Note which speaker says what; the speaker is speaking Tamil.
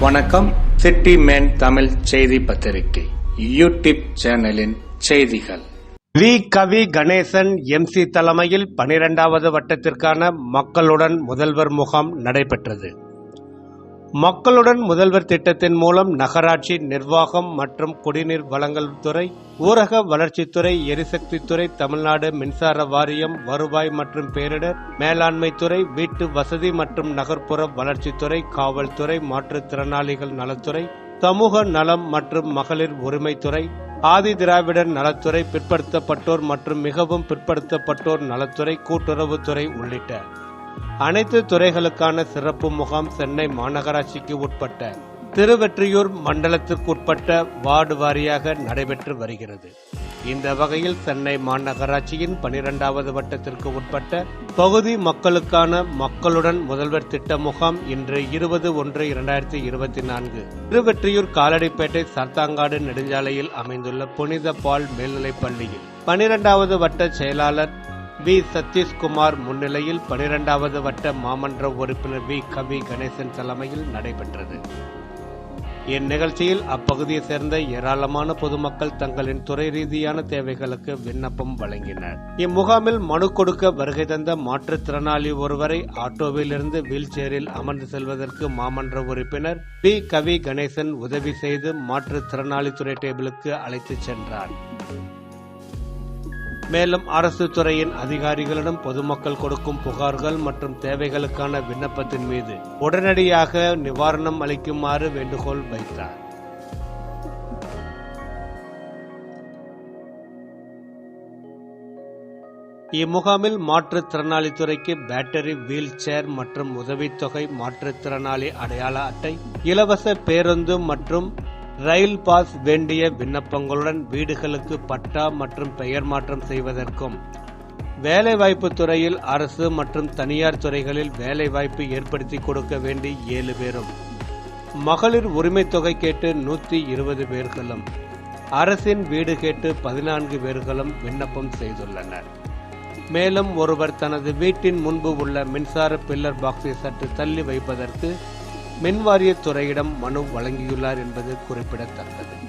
Speaker 1: வணக்கம். சிட்டி மேன் தமிழ் செய்தி பத்திரிகை. யூடியூப் சேனலின் செய்திகள்.
Speaker 2: வி. கவி. கணேசன் எம்சி தலைமையில் பனிரெண்டாவது வட்டத்திற்கான மக்களுடன் முதல்வர் முகாம் நடைபெற்றது. மக்களுடன் முதல்வர் திட்டத்தின் மூலம் நகராட்சி நிர்வாகம் மற்றும் குடிநீர் வழங்கல் துறை ஊரக வளர்ச்சித்துறை எரிசக்தித்துறை தமிழ்நாடு மின்சார வாரியம் வருவாய் மற்றும் பேரிடர் மேலாண்மை துறை வீட்டு வசதி மற்றும் நகர்ப்புற வளர்ச்சித்துறை காவல்துறை மாற்றுத்திறனாளிகள் நலத்துறை சமூக நலம் மற்றும் மகளிர் உரிமைத்துறை ஆதி திராவிடர் நலத்துறை பிற்படுத்தப்பட்டோர் மற்றும் மிகவும் பிற்படுத்தப்பட்டோர் நலத்துறை கூட்டுறவுத்துறை உள்ளிட்ட அனைத்து துறைகளுக்கான சிறப்பு முகாம் சென்னை மாநகராட்சிக்கு உட்பட்ட திருவெற்றியூர் மண்டலத்திற்குட்பட்ட வார்டு வாரியாக நடைபெற்று வருகிறது. இந்த வகையில் சென்னை மாநகராட்சியின் பனிரெண்டாவது வட்டத்திற்கு உட்பட்ட பகுதி மக்களுக்கான மக்களுடன் முதல்வர் திட்ட முகாம் இன்று இருபது ஒன்று இரண்டாயிரத்தி இருபத்தி நான்கு. திருவெற்றியூர் காலடிப்பேட்டை சர்த்தாங்காடு நெடுஞ்சாலையில் அமைந்துள்ள புனித பால் மேல்நிலைப் பள்ளியில் பனிரெண்டாவது வட்ட செயலாளர் வி. சதீஷ்குமார் முன்னிலையில் பனிரெண்டாவது வட்ட மாமன்ற உறுப்பினர் வி. கவி. கணேசன் தலைமையில் நடைபெற்றது. இந்நிகழ்ச்சியில் அப்பகுதியைச் சேர்ந்த ஏராளமான பொதுமக்கள் தங்களின் துறை ரீதியான தேவைகளுக்கு விண்ணப்பம் வழங்கினர். இம்முகாமில் மனு கொடுக்க வருகை தந்த மாற்றுத்திறனாளி ஒருவரை ஆட்டோவிலிருந்து வீல் சேரில் அமர்ந்து செல்வதற்கு மாமன்ற உறுப்பினர் பி கவி. கணேசன் உதவி செய்து மாற்றுத்திறனாளித்துறை டேபிளுக்கு அழைத்துச் சென்றார். மேலும் அரசு துறையின் அதிகாரிகளிடம் பொதுமக்கள் கொடுக்கும் புகார்கள் மற்றும் தேவைகளுக்கான விண்ணப்பத்தின் மீது உடனடியாக நிவாரணம் அளிக்குமாறு வேண்டுகோள் வைத்தார். இம்முகாமில் மாற்றுத்திறனாளித்துறைக்கு பேட்டரி வீல் சேர் மற்றும் உதவித்தொகை மாற்றுத்திறனாளி அடையாள அட்டை இலவச பேருந்து மற்றும் ரயில் பாஸ் வேண்டிய விண்ணப்பங்களுடன் வீடுகளுக்கு பட்டா மற்றும் பெயர் மாற்றம் செய்வதற்கும் வேலைவாய்ப்பு துறையில் அரசு மற்றும் தனியார் துறைகளில் வேலைவாய்ப்பு ஏற்படுத்தி கொடுக்க வேண்டி ஏழு பேரும் மகளிர் உரிமை தொகை கேட்டு நூற்றி இருபது பேர்களும் அரசின் வீடு கேட்டு பதினான்கு பேர்களும் விண்ணப்பம் செய்துள்ளனர். மேலும் ஒருவர் தனது வீட்டின் முன்பு உள்ள மின்சார பில்லர் பாக்ஸை சற்று தள்ளி வைப்பதற்கு மின்வாரிய துறையிடம் மனு வழங்கியுள்ளார் என்பது குறிப்பிடத்தக்கது.